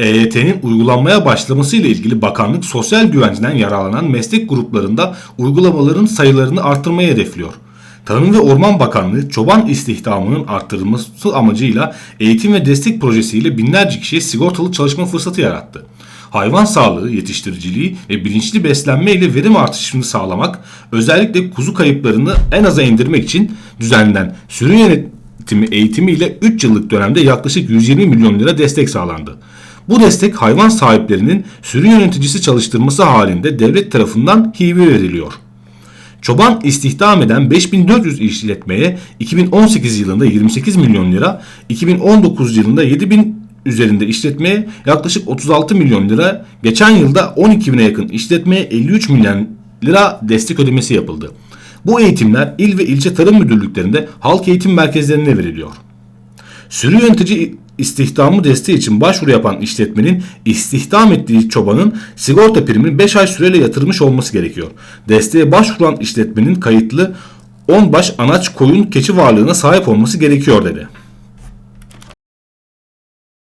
EYT'nin uygulanmaya başlaması ile ilgili bakanlık sosyal güvenceden yararlanan meslek gruplarında uygulamaların sayılarını artırmayı hedefliyor. Tarım ve Orman Bakanlığı çoban istihdamının arttırılması amacıyla eğitim ve destek projesiyle binlerce kişiye sigortalı çalışma fırsatı yarattı. Hayvan sağlığı, yetiştiriciliği ve bilinçli beslenme ile verim artışını sağlamak, özellikle kuzu kayıplarını en aza indirmek için düzenlenen sürü yönetimi eğitimi ile 3 yıllık dönemde yaklaşık 120 milyon lira destek sağlandı. Bu destek hayvan sahiplerinin sürü yöneticisi çalıştırması halinde devlet tarafından hibe veriliyor. Çoban istihdam eden 5400 işletmeye 2018 yılında 28 milyon lira, 2019 yılında 7000 üzerinde işletmeye yaklaşık 36 milyon lira, geçen yılda 12 bine yakın işletmeye 53 milyon lira destek ödemesi yapıldı. Bu eğitimler il ve ilçe tarım müdürlüklerinde halk eğitim merkezlerine veriliyor. Sürü yönetici istihdamı desteği için başvuru yapan işletmenin istihdam ettiği çobanın sigorta primini 5 ay süreyle yatırmış olması gerekiyor. Desteğe başvuran işletmenin kayıtlı 10 baş anaç koyun keçi varlığına sahip olması gerekiyor dedi.